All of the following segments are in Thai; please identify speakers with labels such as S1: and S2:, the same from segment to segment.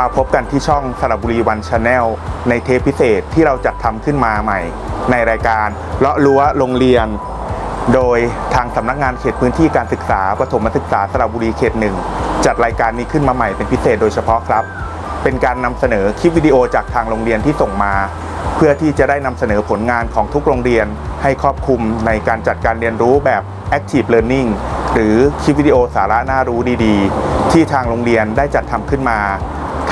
S1: มาพบกันที่ช่องสระบุรีวันชาแนลในเทปพิเศษที่เราจัดทำขึ้นมาใหม่ ในรายการเลาะรั้วโรงเรียน โดยทางสำนักงานเขตพื้นที่การศึกษาปฐมศึกษาสระบุรีเขตหนึ่งจัดรายการนี้ขึ้นมาใหม่เป็นพิเศษโดยเฉพาะครับ เป็นการนำเสนอคลิปวิดีโอจากทางโรงเรียนที่ส่งมา เพื่อที่จะได้นำเสนอผลงานของทุกโรงเรียน ให้ครอบคลุมในการจัดการเรียนรู้แบบ Active Learning หรือคลิปวิดีโอสาระน่ารู้ดีๆ ที่ทางโรงเรียนได้จัดทำขึ้นมา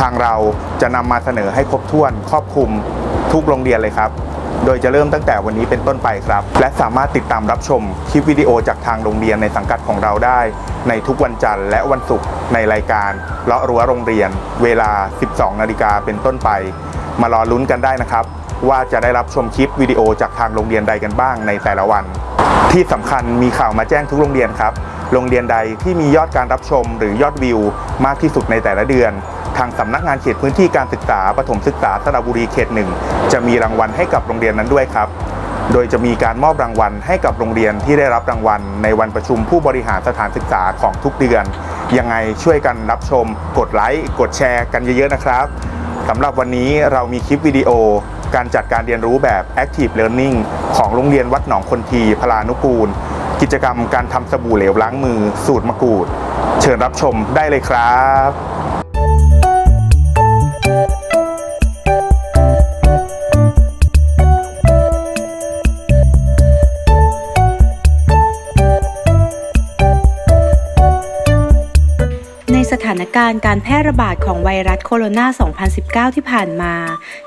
S1: ทางเราจะนำมาเสนอให้ครบถ้วนครอบคลุมทุกโรงเรียนเลยครับ โดยจะเริ่มตั้งแต่วันนี้เป็นต้นไปครับ และสามารถติดตามรับชมคลิปวิดีโอจากทางโรงเรียนในสังกัดของเราได้ ในทุกวันจันทร์และวันศุกร์ในรายการเลาะรั้วโรงเรียน เวลา 12 นาฬิกาเป็นต้นไป มารอลุ้นกันได้นะครับ ว่าจะได้รับชมคลิปวิดีโอจากทางโรงเรียนใดกันบ้างในแต่ละวัน ที่สำคัญมีข่าวมาแจ้งทุกโรงเรียนครับโรงเรียนใดที่มียอดการรับชมหรือยอดวิวมากที่สุดในแต่ละเดือน ทางสำนักงานเขตพื้นที่การศึกษาปฐมศึกษาสระบุรีเขตหนึ่งจะมีรางวัลให้กับโรงเรียนนั้นด้วยครับ โดยจะมีการมอบรางวัลให้กับโรงเรียนที่ได้รับรางวัล ในวันประชุมผู้บริหารสถานศึกษาของทุกเดือน ยังไงช่วยกันรับชม กดไลค์กดแชร์กันเยอะๆนะครับสำหรับวันนี้เรามีคลิปวิดีโอ การจัดการเรียนรู้แบบ Active Learning ของโรงเรียนวัดหนองคนทีพลานุกูล กิจกรรมการทำสบู่เหลวล้างมือ สูตรมะกรูด เชิญรับชมได้เลยครับ
S2: การณ์การแพร่ระบาดของไวรัสโคโรนา 2019 ที่ผ่านมา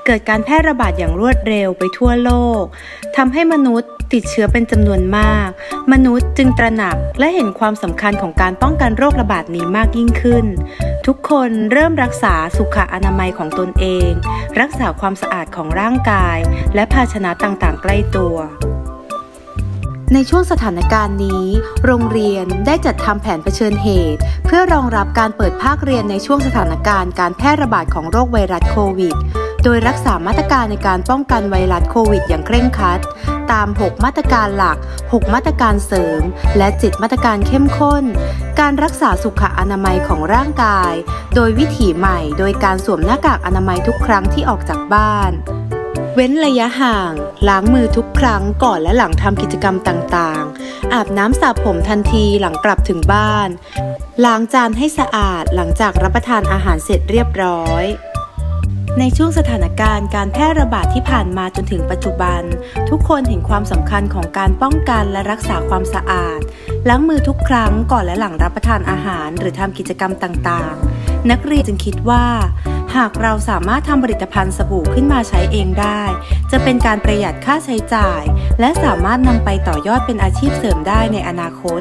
S2: เกิดการแพร่ระบาดอย่างรวดเร็วไปทั่วโลก ทำให้มนุษย์ติดเชื้อเป็นจำนวนมาก มนุษย์จึงตระหนักและเห็นความสำคัญของการป้องกันโรคระบาดนี้มากยิ่งขึ้น ทุกคนเริ่มรักษาสุขอนามัยของตนเอง รักษาความสะอาดของร่างกาย และภาชนะต่างๆ ใกล้ตัว ในช่วงสถานการณ์นี้ โรงเรียนได้จัดทำแผนเผชิญเหตุ เพื่อรองรับการเปิดภาคเรียนในช่วงสถานการณ์การแพร่ระบาดของโรคไวรัสโควิด โดยรักษามาตรการในการป้องกันไวรัสโควิด อย่างเคร่งครัด ตาม 6 มาตรการหลัก 6 มาตรการเสริม และ 7 มาตรการเข้มข้น การรักษาสุขอนามัยของร่างกาย โดยวิถีใหม่ โดยการสวมหน้ากากอนามัยทุกครั้งที่ออกจากบ้าน เว้นระยะห่าง ล้างมือทุกครั้งก่อนและหลังทำกิจกรรมต่างๆ อาบน้ำสระผมทันทีหลังกลับถึงบ้าน ล้างจานให้สะอาดหลังจากรับประทานอาหารเสร็จเรียบร้อยในช่วงสถานการณ์การแพร่ระบาดที่ผ่านมาจนถึงปัจจุบัน ทุกคนเห็นความสำคัญของการป้องกันและรักษาความสะอาด ล้างมือทุกครั้งก่อนและหลังรับประทานอาหาร หรือทำกิจกรรมต่างๆ นักเรียนจึงคิดว่า หากเราสามารถทำผลิตภัณฑ์สบู่ขึ้นมาใช้เองได้ จะเป็นการประหยัดค่าใช้จ่าย และสามารถนำไปต่อยอดเป็นอาชีพเสริมได้ในอนาคต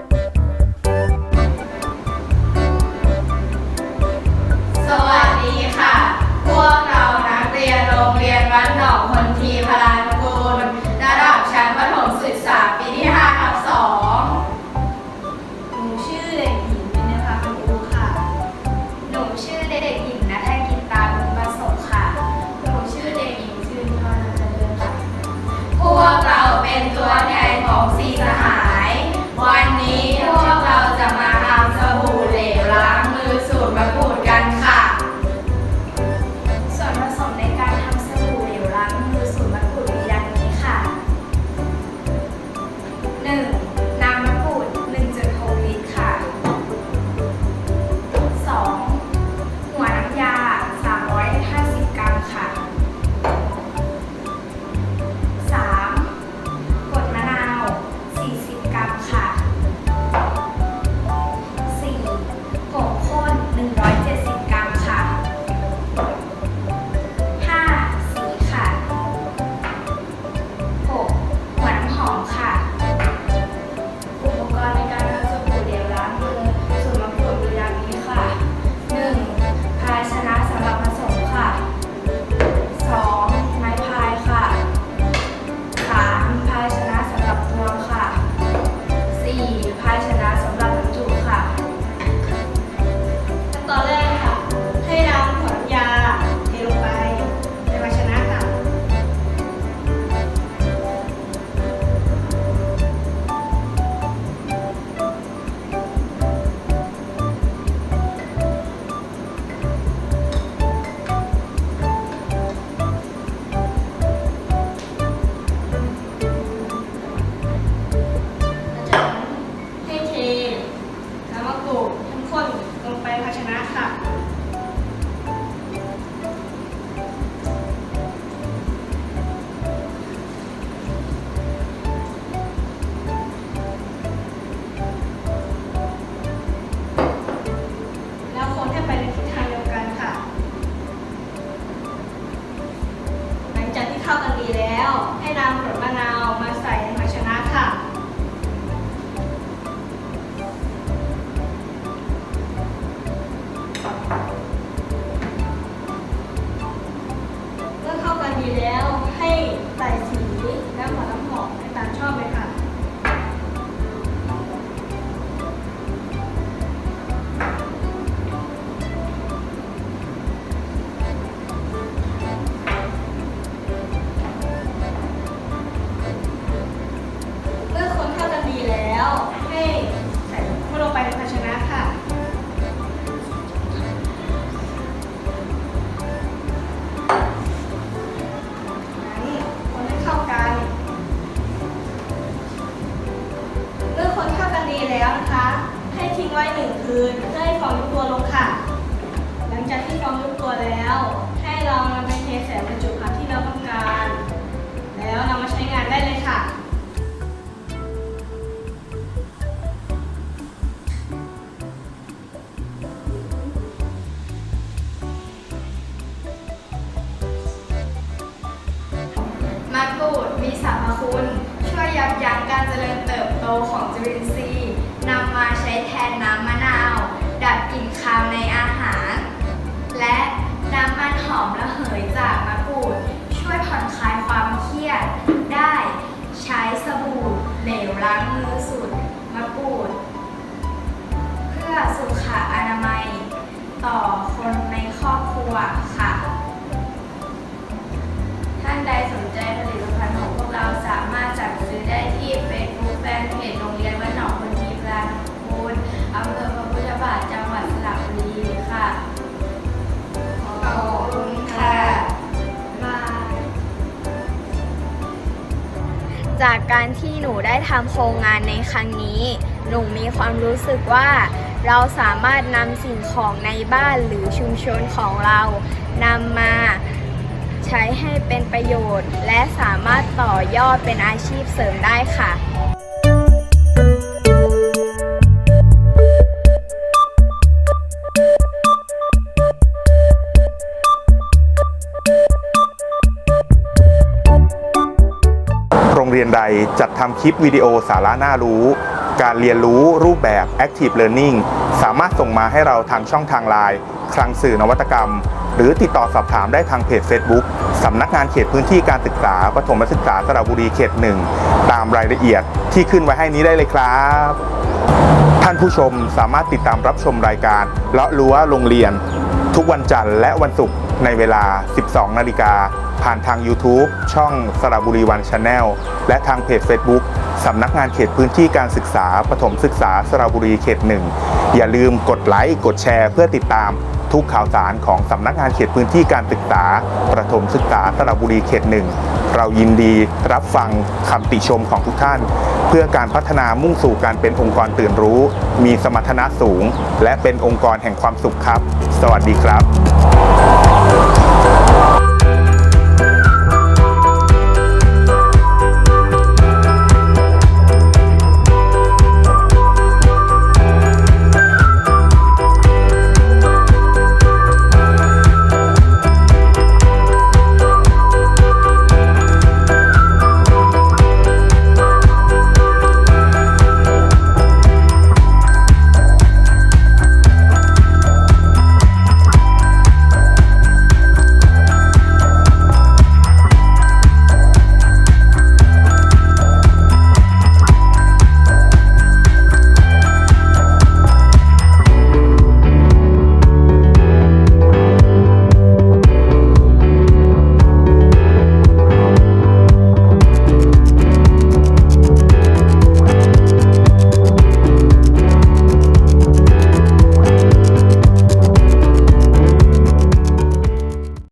S3: คุณ ช่วย
S4: ยับยั้งการเจ
S3: ริญเติบโตของจุลินทรีย์นำมาใช้แทนน้ำมะนาว ดับกลิ่นคาวในอาหาร และน้ำมันหอมระเหยจากมะกรูด ช่วยผ่อนคลายความเครียดได้ ใช้สบู่เหลวล้างมือ จา
S5: กการที่หนูได้ทำโครงงานในครั้งนี้ หนูมีความรู้สึกว่า เราสามารถนำสิ่งของในบ้านหรือชุมชนของเรานำมาใช้ให้เป็นประโยชน์ และสามารถต่อยอดเป็นอาชีพเสริมได้ค่ะ
S1: เรียนใดจัดทำคลิปวิดีโอสาระน่ารู้ การเรียนรู้รูปแบบ Active Learning สามารถส่งมาให้เราทางช่องทางไลน์คลังสื่อนวัตกรรม หรือติดต่อสอบถามได้ทางเพจ Facebook สำนักงานเขตพื้นที่การศึกษาปฐมศึกษาสระบุรีเขตหนึ่งตามรายละเอียดที่ขึ้นไว้ให้นี้ได้เลยครับ ท่านผู้ชมสามารถติดตามรับชมรายการเลาะรั้วโรงเรียน ทุกวันจันทร์และวันศุกร์ ในเวลา 12 นาฬิกา ผ่านทาง YouTube ช่องสระบุรีวันชาแนลและทางเพจ Facebook สำนักงานเขตพื้นที่การศึกษาปฐมศึกษาสระบุรีเขตหนึ่งอย่าลืมกดไลค์กดแชร์เพื่อติดตามทุกข่าวสารของสำนักงานเขตพื้นที่การศึกษาประถมศึกษาสระบุรีเขตหนึ่งเรายินดีรับฟังคำติชมของทุกท่าน เพื่อการพัฒนามุ่งสู่การเป็นองค์กรตื่นรู้ มีสมรรถนะสูง และเป็นองค์กรแห่งความสุขครับ สวัสดีครับ